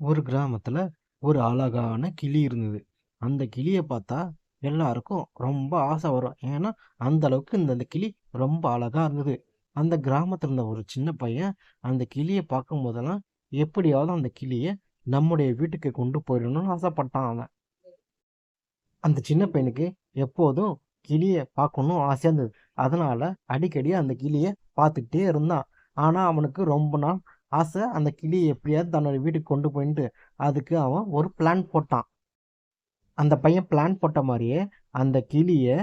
ஒரு கிராமத்தில் ஒரு அழகான கிளி இருந்தது. அந்த கிளியை பார்த்தா எல்லாருக்கும் ரொம்ப ஆசை வரும். ஏன்னா, அந்த அளவுக்கு இந்த அந்த கிளி ரொம்ப அழகாக இருந்தது. அந்த கிராமத்தில் இருந்த ஒரு சின்ன பையன் அந்த கிளியை பார்க்கும் போதெல்லாம் எப்படியாவது அந்த கிளியை நம்முடைய வீட்டுக்கு கொண்டு போயிடணும்னு ஆசைப்பட்டான் அவன். அந்த சின்ன பையனுக்கு எப்போதும் கிளியை பார்க்கணும் ஆசையாக இருந்தது. அதனால அடிக்கடி அந்த கிளியை பார்த்துக்கிட்டே இருந்தான். ஆனால் அவனுக்கு ரொம்ப நாள் ஆசை அந்த கிளியை எப்படியாவது தன்னோட வீட்டுக்கு கொண்டு போயின்ட்டு, அதுக்கு அவன் ஒரு பிளான் போட்டான். அந்த பையன் பிளான் போட்ட மாதிரியே அந்த கிளியை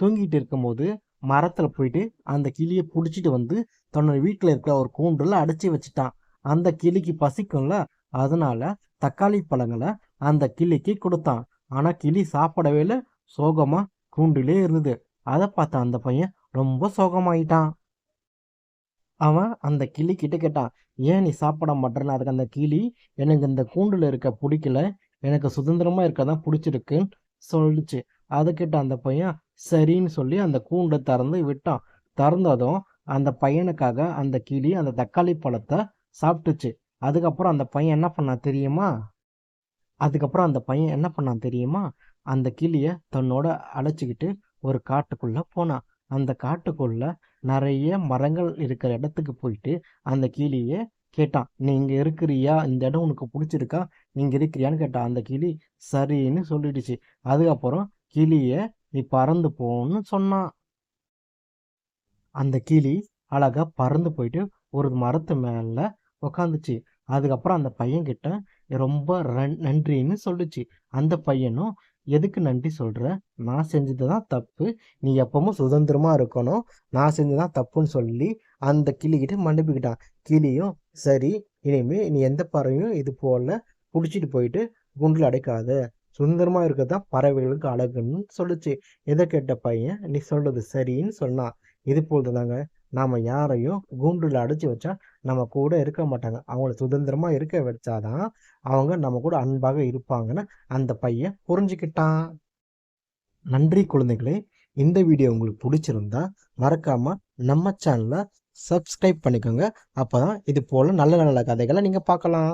தூங்கிட்டு இருக்கும்போது, மரத்தில் போயிட்டு அந்த கிளியை பிடிச்சிட்டு வந்து தன்னோட வீட்டில் இருக்கிற ஒரு கூண்டில் அடைச்சி வச்சுட்டான். அந்த கிளிக்கு பசிக்கும்ல, அதனால தக்காளி பழங்களை அந்த கிளிக்கு கொடுத்தான் ஆனால் கிளி சாப்பிடவே இல்லை சோகமாக கூண்டிலே இருந்தது. அதை பார்த்த அந்த பையன் ரொம்ப சோகமாயிட்டான். அவன் அந்த கிளி கிட்ட கேட்டான். "ஏன் நீ சாப்பிட மாட்டேன்னு அதுக்கு அந்த கிளி, "எனக்கு இந்த கூண்டுல இருக்க பிடிக்கல எனக்கு சுதந்திரமா இருக்க தான் பிடிச்சிருக்குன்னு சொல்லிச்சு அதுக்கிட்ட அந்த பையன், சரின்னு சொல்லி அந்த கூண்டை திறந்து விட்டான். திறந்ததும் அந்த பையனுக்காக அந்த கிளி அந்த தக்காளி பழத்தை சாப்பிட்டுச்சு. அதுக்கப்புறம் அந்த பையன் என்ன பண்ணான் தெரியுமா? அதுக்கப்புறம் அந்த பையன் என்ன பண்ணான் தெரியுமா? அந்த கிளியை தன்னோட அழைச்சிக்கிட்டு ஒரு காட்டுக்குள்ள போனான். அந்த காட்டுக்குள்ள நிறைய மரங்கள் இருக்கிற இடத்துக்கு போயிட்டு, அந்த கிளியே கேட்டான். "நீ இங்கே இருக்கிறியா? இந்த இடம் உனக்கு பிடிச்சிருக்கா நீங்கள் இருக்கிறியான்னு?" கேட்டான். அந்த கிளி சரின்னு சொல்லிடுச்சு. அதுக்கப்புறம் கிளியை "நீ பறந்து போன்னு" சொன்னான். அந்த கிளி அழகா பறந்து போயிட்டு ஒரு மரத்து மேலே உட்காந்துச்சு. அதுக்கப்புறம் அந்த பையன்கிட்ட ரொம்ப நன்றின்னு சொல்லுச்சு. அந்த பையனும், "எதுக்கு நன்றி சொல்கிற நான் செஞ்சது தான் தப்பு. நீ எப்பவும் சுதந்திரமாக இருக்கணும். நான் செஞ்சது தான் தப்புன்னு" சொல்லி அந்த கிளிகிட்ட மன்னிப்புக்கிட்டான். கிளியும், "சரி, இனிமேல் நீ எந்த பறவையும் இது போல பிடிச்சிட்டு போயிட்டு குண்டில் அடைக்காத. சுதந்திரமாக இருக்கிறதான் பறவைகளுக்கு அழகுன்னு" சொல்லுச்சு. எதை கேட்ட பையன், "நீ சொல்றது சரின்னு" சொன்னான். இது போல தாங்க நாம் யாரையும் கூண்டுல அடைச்சி வச்சா நம்ம கூட இருக்க மாட்டாங்க. அவங்கள சுதந்திரமாக இருக்க வச்சாதான் அவங்க நம்ம கூட அன்பாக இருப்பாங்கன்னு அந்த பையன் புரிஞ்சுக்கிட்டான். நன்றி குழந்தைகளே! இந்த வீடியோ உங்களுக்கு பிடிச்சிருந்தா மறக்காம நம்ம சேனலை சப்ஸ்கிரைப் பண்ணிக்கோங்க. அப்போ தான் இது போல் நல்ல நல்ல கதைகளை நீங்கள் பார்க்கலாம்.